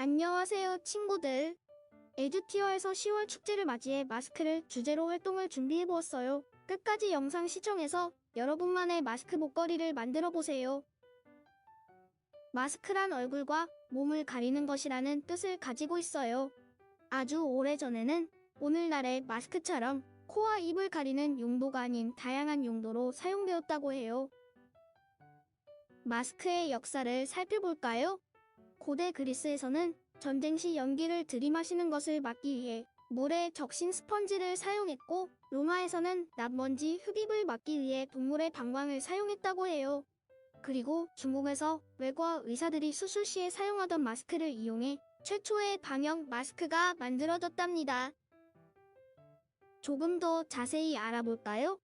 안녕하세요, 친구들. 에듀티어에서 10월 축제를 맞이해 마스크를 주제로 활동을 준비해 보았어요. 끝까지 영상 시청해서 여러분만의 마스크 목걸이를 만들어 보세요. 마스크란 얼굴과 몸을 가리는 것이라는 뜻을 가지고 있어요. 아주 오래전에는 오늘날의 마스크처럼 코와 입을 가리는 용도가 아닌 다양한 용도로 사용되었다고 해요. 마스크의 역사를 살펴볼까요? 고대 그리스에서는 전쟁 시 연기를 들이마시는 것을 막기 위해 물에 적신 스펀지를 사용했고 로마에서는 납먼지 흡입을 막기 위해 동물의 방광을 사용했다고 해요. 그리고 중국에서 외과 의사들이 수술 시에 사용하던 마스크를 이용해 최초의 방역 마스크가 만들어졌답니다. 조금 더 자세히 알아볼까요?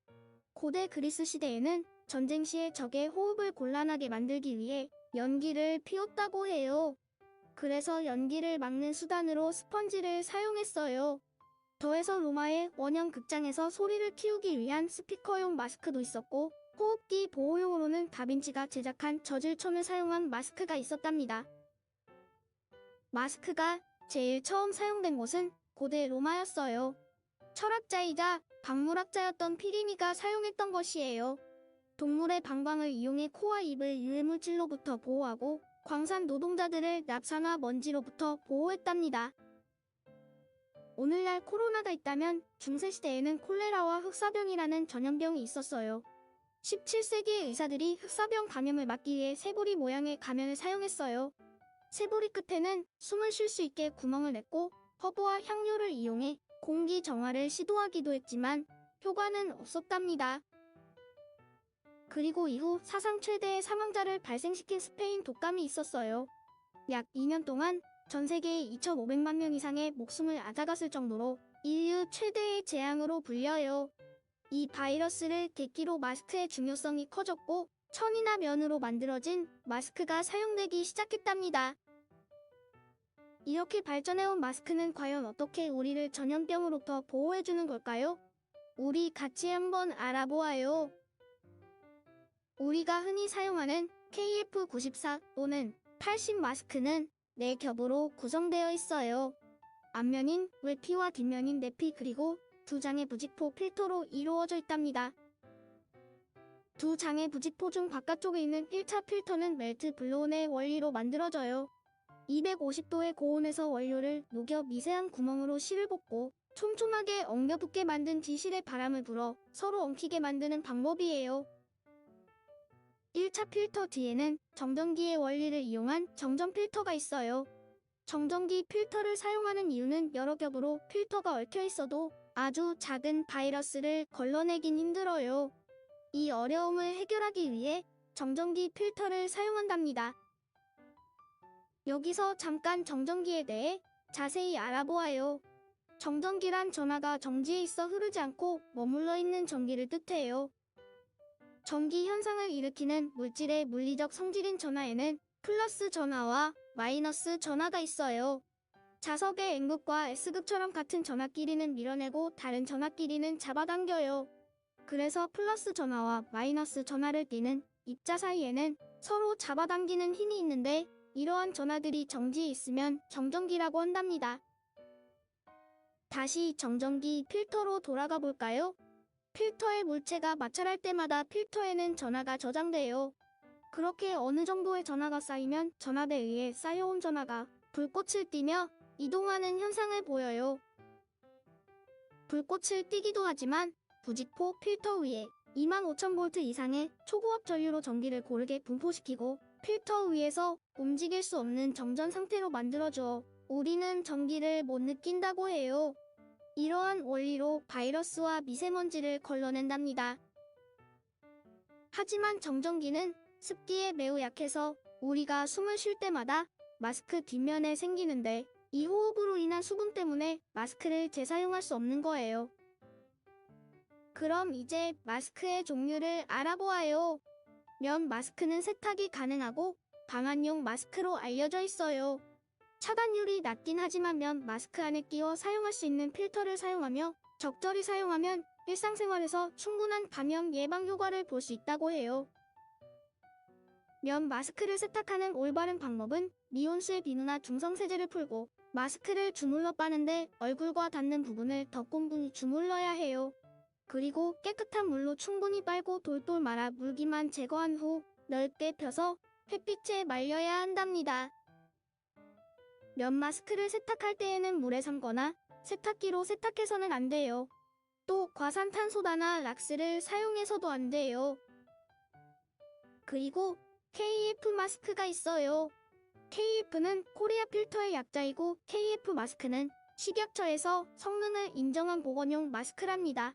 고대 그리스 시대에는 전쟁 시에 적의 호흡을 곤란하게 만들기 위해 연기를 피웠다고 해요. 그래서 연기를 막는 수단으로 스펀지를 사용했어요. 더해서 로마의 원형 극장에서 소리를 키우기 위한 스피커용 마스크도 있었고 호흡기 보호용으로는 다빈치가 제작한 저질촌을 사용한 마스크가 있었답니다. 마스크가 제일 처음 사용된 곳은 고대 로마였어요. 철학자이자 박물학자였던 피리니가 사용했던 것이에요. 동물의 방광을 이용해 코와 입을 유해물질로부터 보호하고 광산 노동자들을 납사나 먼지로부터 보호했답니다. 오늘날 코로나가 있다면 중세시대에는 콜레라와 흑사병이라는 전염병이 있었어요. 17세기의 의사들이 흑사병 감염을 막기 위해 새보리 모양의 가면을 사용했어요. 새보리 끝에는 숨을 쉴 수 있게 구멍을 냈고 허브와 향료를 이용해 공기 정화를 시도하기도 했지만 효과는 없었답니다. 그리고 이후 사상 최대의 사망자를 발생시킨 스페인 독감이 있었어요. 약 2년 동안 전 세계에 2,500만 명 이상의 목숨을 앗아갔을 정도로 인류 최대의 재앙으로 불려요. 이 바이러스를 계기로 마스크의 중요성이 커졌고 천이나 면으로 만들어진 마스크가 사용되기 시작했답니다. 이렇게 발전해온 마스크는 과연 어떻게 우리를 전염병으로부터 보호해주는 걸까요? 우리 같이 한번 알아보아요. 우리가 흔히 사용하는 KF94 또는 80 마스크는 네 겹으로 구성되어 있어요. 앞면인 외피와 뒷면인 내피 그리고 두 장의 부직포 필터로 이루어져 있답니다. 두 장의 부직포 중 바깥쪽에 있는 1차 필터는 멜트 블론의 원리로 만들어져요. 250도의 고온에서 원료를 녹여 미세한 구멍으로 실을 볶고 촘촘하게 엉겨붙게 만든 지실에 바람을 불어 서로 엉키게 만드는 방법이에요. 1차 필터 뒤에는 정전기의 원리를 이용한 정전 필터가 있어요. 정전기 필터를 사용하는 이유는 여러 겹으로 필터가 얽혀 있어도 아주 작은 바이러스를 걸러내긴 힘들어요. 이 어려움을 해결하기 위해 정전기 필터를 사용한답니다. 여기서 잠깐 정전기에 대해 자세히 알아보아요. 정전기란 전하가 정지에 있어 흐르지 않고 머물러 있는 전기를 뜻해요. 전기 현상을 일으키는 물질의 물리적 성질인 전하에는 플러스 전하와 마이너스 전하가 있어요. 자석의 N극과 S극처럼 같은 전하끼리는 밀어내고 다른 전하끼리는 잡아당겨요. 그래서 플러스 전하와 마이너스 전하를 띠는 입자 사이에는 서로 잡아당기는 힘이 있는데 이러한 전하들이 정지에 있으면 정전기라고 한답니다. 다시 정전기 필터로 돌아가 볼까요? 필터의 물체가 마찰할 때마다 필터에는 전하가 저장돼요. 그렇게 어느 정도의 전하가 쌓이면 전하대에 의해 쌓여온 전하가 불꽃을 띠며 이동하는 현상을 보여요. 불꽃을 띠기도 하지만 부직포 필터 위에 25,000V 이상의 초고압 전류로 전기를 고르게 분포시키고 필터 위에서 움직일 수 없는 정전 상태로 만들어줘 우리는 전기를 못 느낀다고 해요. 이러한 원리로 바이러스와 미세먼지를 걸러낸답니다. 하지만 정전기는 습기에 매우 약해서 우리가 숨을 쉴 때마다 마스크 뒷면에 생기는데 이 호흡으로 인한 수분 때문에 마스크를 재사용할 수 없는 거예요. 그럼 이제 마스크의 종류를 알아보아요. 면 마스크는 세탁이 가능하고 방한용 마스크로 알려져 있어요. 차단율이 낮긴 하지만 면 마스크 안에 끼워 사용할 수 있는 필터를 사용하며 적절히 사용하면 일상생활에서 충분한 감염 예방 효과를 볼 수 있다고 해요. 면 마스크를 세탁하는 올바른 방법은 미온수의 비누나 중성세제를 풀고 마스크를 주물러 빠는데 얼굴과 닿는 부분을 더 꼼꼼히 주물러야 해요. 그리고 깨끗한 물로 충분히 빨고 돌돌 말아 물기만 제거한 후 넓게 펴서 햇빛에 말려야 한답니다. 면 마스크를 세탁할 때에는 물에 삶거나 세탁기로 세탁해서는 안 돼요. 또 과산탄소다나 락스를 사용해서도 안 돼요. 그리고 KF 마스크가 있어요. KF는 코리아 필터의 약자이고 KF 마스크는 식약처에서 성능을 인정한 보건용 마스크랍니다.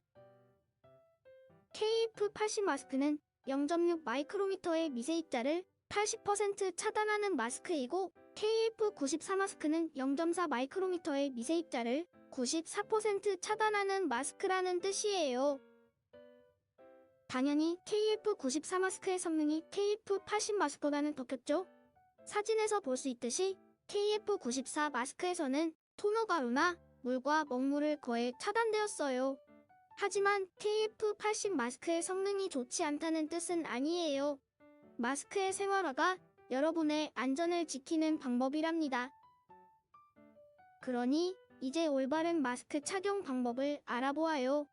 KF80 마스크는 0.6 마이크로미터의 미세 입자를 80% 차단하는 마스크이고 KF94 마스크는 0.4 마이크로미터의 미세 입자를 94% 차단하는 마스크라는 뜻이에요. 당연히 KF94 마스크의 성능이 KF80 마스크보다는 더 컸죠? 사진에서 볼 수 있듯이 KF94 마스크에서는 토너 가루나 물과 먹물을 거의 차단되었어요. 하지만 KF80 마스크의 성능이 좋지 않다는 뜻은 아니에요. 마스크의 생활화가 여러분의 안전을 지키는 방법이랍니다. 그러니 이제 올바른 마스크 착용 방법을 알아보아요.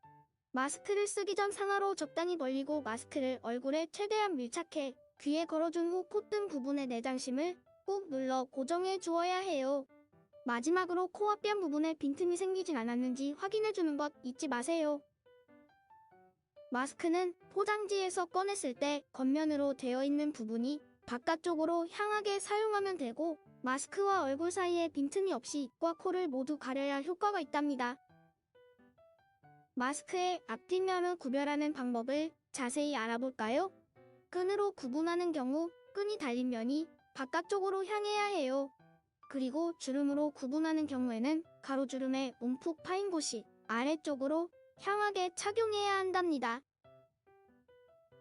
마스크를 쓰기 전 상하로 적당히 벌리고 마스크를 얼굴에 최대한 밀착해 귀에 걸어준 후 콧등 부분의 내장심을 꾹 눌러 고정해 주어야 해요. 마지막으로 코와 뺨 부분에 빈틈이 생기진 않았는지 확인해 주는 것 잊지 마세요. 마스크는 포장지에서 꺼냈을 때 겉면으로 되어 있는 부분이 바깥쪽으로 향하게 사용하면 되고 마스크와 얼굴 사이에 빈틈이 없이 입과 코를 모두 가려야 효과가 있답니다. 마스크의 앞뒷면을 구별하는 방법을 자세히 알아볼까요? 끈으로 구분하는 경우 끈이 달린 면이 바깥쪽으로 향해야 해요. 그리고 주름으로 구분하는 경우에는 가로주름에 움푹 파인 곳이 아래쪽으로 향하게 착용해야 한답니다.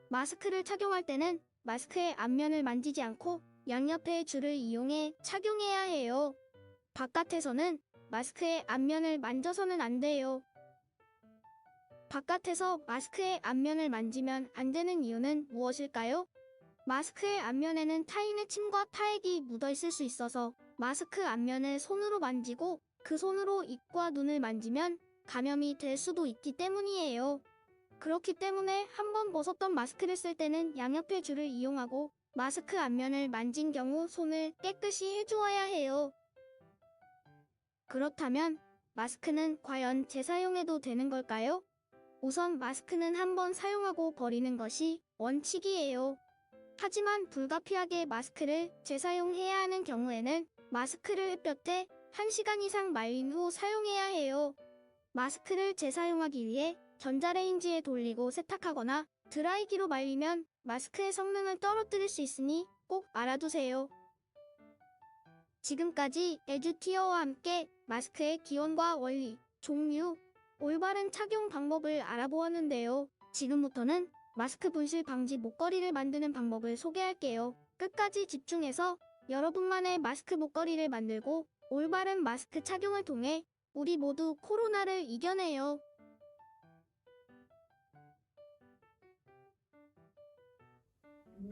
마스크를 착용할 때는 마스크의 앞면을 만지지 않고 양옆의 줄을 이용해 착용해야 해요. 바깥에서는 마스크의 앞면을 만져서는 안 돼요. 바깥에서 마스크의 앞면을 만지면 안 되는 이유는 무엇일까요? 마스크의 앞면에는 타인의 침과 타액이 묻어 있을 수 있어서 마스크 앞면을 손으로 만지고 그 손으로 입과 눈을 만지면 감염이 될 수도 있기 때문이에요. 그렇기 때문에 한번 벗었던 마스크를 쓸 때는 양옆의 줄을 이용하고 마스크 앞면을 만진 경우 손을 깨끗이 해주어야 해요. 그렇다면 마스크는 과연 재사용해도 되는 걸까요? 우선 마스크는 한번 사용하고 버리는 것이 원칙이에요. 하지만 불가피하게 마스크를 재사용해야 하는 경우에는 마스크를 햇볕에 1시간 이상 말린 후 사용해야 해요. 마스크를 재사용하기 위해 전자레인지에 돌리고 세탁하거나 드라이기로 말리면 마스크의 성능을 떨어뜨릴 수 있으니 꼭 알아두세요. 지금까지 에듀티어와 함께 마스크의 기원과 원리, 종류, 올바른 착용 방법을 알아보았는데요. 지금부터는 마스크 분실 방지 목걸이를 만드는 방법을 소개할게요. 끝까지 집중해서 여러분만의 마스크 목걸이를 만들고 올바른 마스크 착용을 통해 우리 모두 코로나를 이겨내요.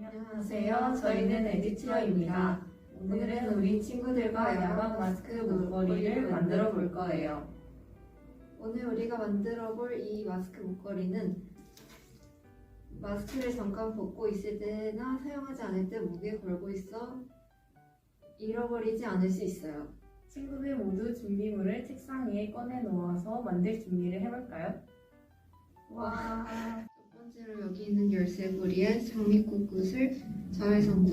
안녕하세요. 저희는 에디티어입니다. 오늘은 우리 친구들과 야광 마스크 목걸이를 만들어 볼 거예요. 오늘 우리가 만들어 볼 이 마스크 목걸이는 마스크를 잠깐 벗고 있을 때나 사용하지 않을 때 목에 걸고 있어 잃어버리지 않을 수 있어요. 친구들 모두 준비물을 책상 위에 꺼내 놓아서 만들 준비를 해볼까요? 와. 첫 번째로 여기 있는 열쇠고리에 장미꽃 굿을 자외선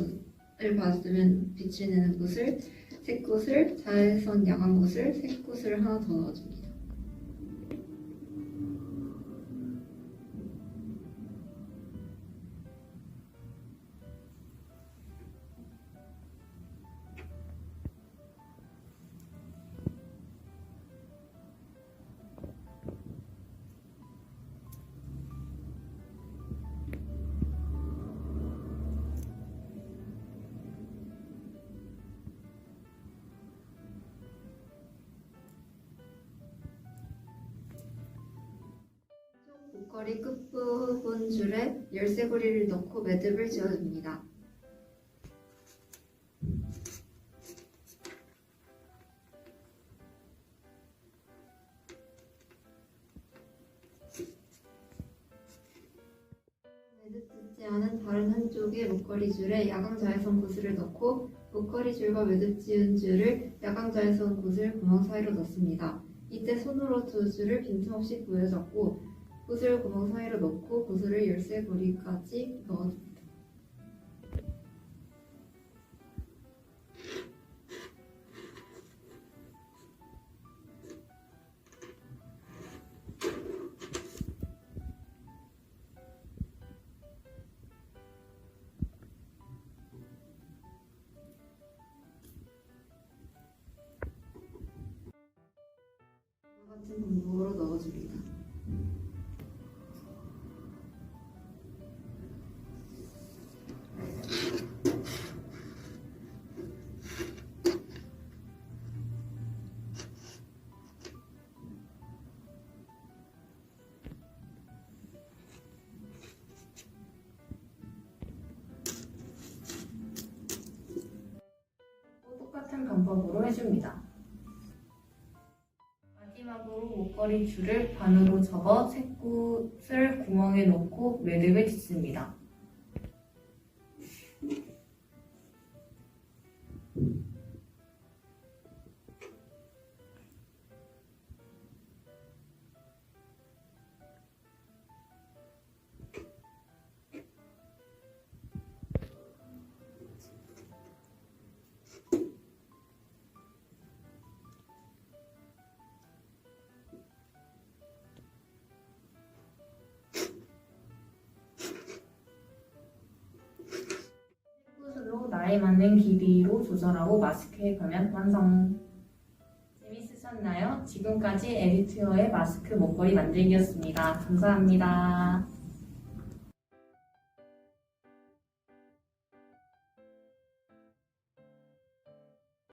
굿을 받으면 빛을 내는 색 굿을 자외선 야광 굿을 색 굿을 하나 더 넣어줍니다. 머리 끝부분 줄에 열쇠고리를 넣고 매듭을 지어줍니다. 매듭지 않은 다른 한쪽의 목걸이 줄에 야광자외선 구슬을 넣고 목걸이 줄과 매듭 지은 줄을 야광자외선 구슬 구멍 사이로 넣습니다. 이때 손으로 두 줄을 빈틈없이 보여줬고 구슬 구멍 사이로 넣고 구슬을 열쇠 고리까지 넣어줍니다. 같은 분무 방법으로 해줍니다. 마지막으로 목걸이 줄을 반으로 접어 새꽃을 구멍에 넣고 매듭을 짓습니다. 나에 맞는 길이로 조절하고 마스크에 걸면 완성. 재밌으셨나요? 지금까지 에디트어의 마스크 목걸이 만들기였습니다. 감사합니다.